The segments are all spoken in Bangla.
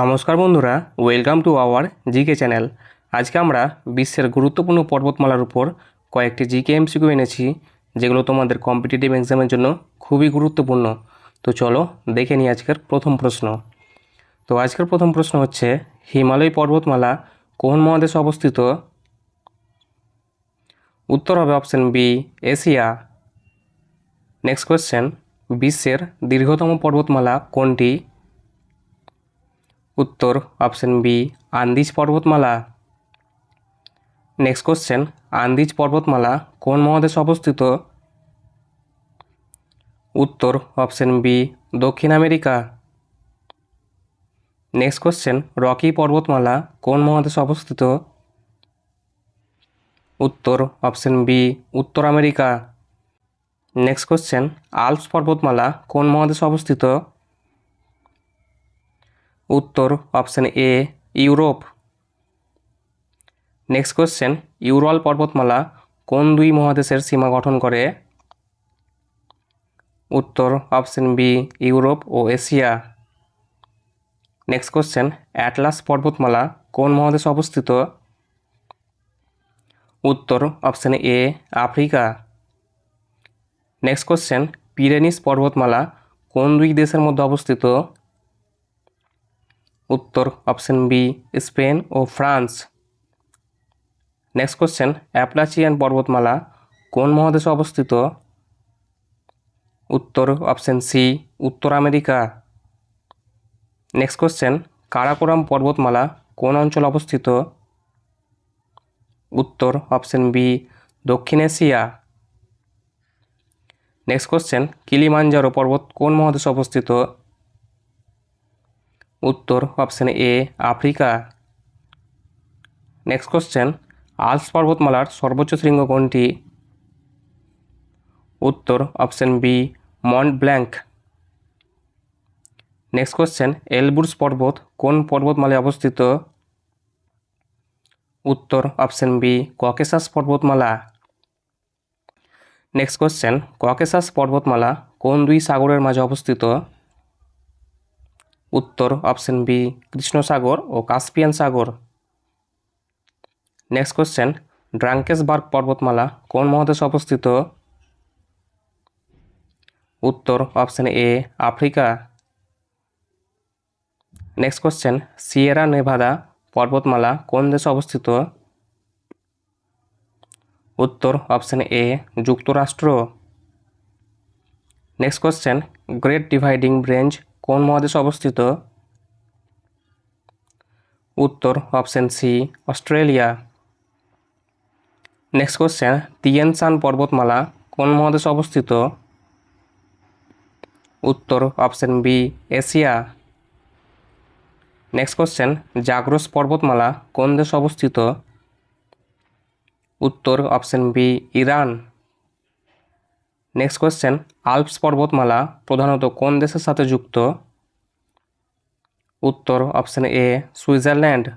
নমস্কার বন্ধুরা welcome to our GK channel আজকে আমরা বিশ্বের গুরুত্বপূর্ণ পর্বতমালার উপর কয়েকটি জিকে এমসিকিউ এনেছি, যেগুলো তোমাদের কম্পিটিটিভ এক্সামের জন্য খুবই গুরুত্বপূর্ণ। তো চলো দেখে নিই আজকের প্রথম প্রশ্ন। তো আজকের প্রথম প্রশ্ন হচ্ছে, হিমালয় পর্বতমালা কোন মহাদেশে অবস্থিত? উত্তর হবে option B Asia next question বিশ্বের দীর্ঘতম পর্বতমালা কোনটি? উত্তর অপশন বি আন্দিজ পর্বতমালা। নেক্সট কোশ্চেন আন্দিজ পর্বতমালা কোন মহাদেশে অবস্থিত? উত্তর অপশন বি দক্ষিণ আমেরিকা। নেক্সট কোশ্চেন রকি পর্বতমালা কোন মহাদেশে অবস্থিত? উত্তর অপশন বি উত্তর আমেরিকা। নেক্সট কোশ্চেন আলপস পর্বতমালা কোন মহাদেশে অবস্থিত? উত্তর option A Europe. Next question Ural পর্বতমালা কোন দুই মহাদেশের সীমা গঠন করে? উত্তর অপশন বি ইউরোপ ও এশিয়া। নেক্সট কোশ্চেন অ্যাটলাস পর্বতমালা কোন মহাদেশে অবস্থিত? উত্তর option A Africa. Next question Pyrenees পর্বতমালা কোন দুই দেশের মধ্যে অবস্থিত? উত্তর অপশন বি, স্পেন ও ফ্রান্স। নেক্সট কোশ্চেন অ্যাপলাচিয়ান পর্বতমালা কোন মহাদেশে অবস্থিত? উত্তর অপশন সি, উত্তর আমেরিকা। নেক্সট কোশ্চেন কারাকোরাম পর্বতমালা কোন অঞ্চলে অবস্থিত? উত্তর অপশন বি, দক্ষিণ এশিয়া। নেক্সট কোশ্চেন কিলিমাঞ্জারো পর্বত কোন মহাদেশে অবস্থিত? উত্তর option A, Africa. Next question Alps পর্বতমালার সর্বোচ্চ শৃঙ্গ কোনটি? উত্তর option B, Mont Blanc. Next question Elburz পর্বত কোন পর্বতমালায় অবস্থিত? উত্তর অপশন বি, ককেশাস পর্বতমালা। নেক্সট কোশ্চেন ককেশাস পর্বতমালা কোন দুই সাগরের মাঝে অবস্থিত? উত্তর অপশন বি কৃষ্ণ সাগর ও কাস্পিয়ান সাগর। নেক্সট কোশ্চেন ড্রাঙ্কেসবার্গ পর্বতমালা কোন মহাদেশে অবস্থিত? উত্তর option A Africa. Next question Sierra Nevada পর্বতমালা কোন দেশে অবস্থিত? উত্তর অপশন এ যুক্তরাষ্ট্র। Next question Great Dividing Range কোন মহাদেশে অবস্থিত? উত্তর, option C, Australia. Next question Tianshan পর্বতমালা কোন মহাদেশে অবস্থিত? উত্তর, option B, Asia. Next question Zagros পর্বতমালা কোন দেশে অবস্থিত? উত্তর, option B, Iran. Next question Alps পর্বতমালা প্রধানত কোন দেশের সাথে যুক্ত? উত্তর option A Switzerland.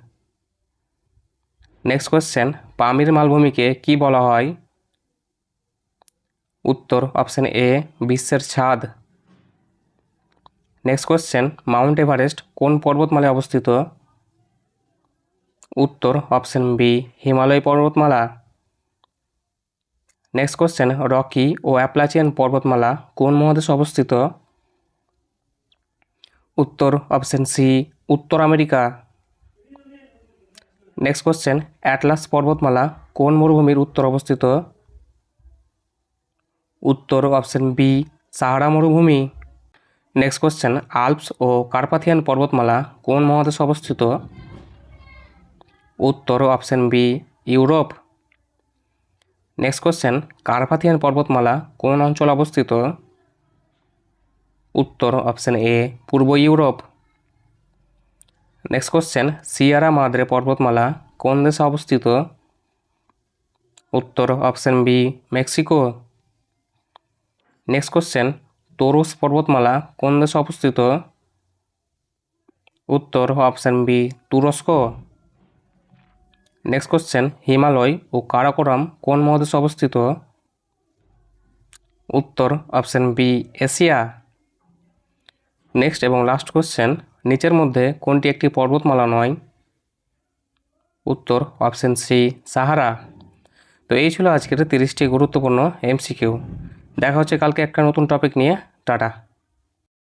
Next question Pamir মালভূমিকে কি বলা হয়? উত্তর অপশন এ বিশ্বের ছাদ। নেক্সট কোশ্চেন মাউন্ট এভারেস্ট কোন পর্বতমালায় অবস্থিত? উত্তর অপশন বি হিমালয় পর্বতমালা। নেক্সট কোশ্চেন রকি ও অ্যাপ্লাচিয়ান পর্বতমালা কোন মহাদেশে অবস্থিত? উত্তর অপশন সি উত্তর আমেরিকা। নেক্সট কোশ্চেন অ্যাটলাস পর্বতমালা কোন মরুভূমির উত্তর অবস্থিত? উত্তর অপশন বি সাহারা মরুভূমি। নেক্সট কোশ্চেন আলপস ও কার্পাথিয়ান পর্বতমালা কোন মহাদেশে অবস্থিত? উত্তর option B Europe. Next question Carpathian পর্বতমালা কোন অঞ্চলে অবস্থিত? উত্তর option A Purba Europe. Next question Sierra Madre পর্বতমালা কোন দেশে অবস্থিত? উত্তর option B Mexico next question Taurus পর্বতমালা কোন দেশে অবস্থিত? উত্তর অপশন বি তুরস্ক। নেক্সট কোশ্চেন হিমালয় ও কারাকোরাম কোন মহাদেশে অবস্থিত? উত্তর অপশন বি এশিয়া নেক্সট এবং লাস্ট কোশ্চেন নিচের মধ্যে কোনটি একটি পর্বতমালা নয়? উত্তর অপশন সি সাহারা তো এই ছিল আজকের তিরিশটি গুরুত্বপূর্ণ এমসিকিউ দেখা হচ্ছে কালকে একটা নতুন টপিক নিয়ে। টাটা।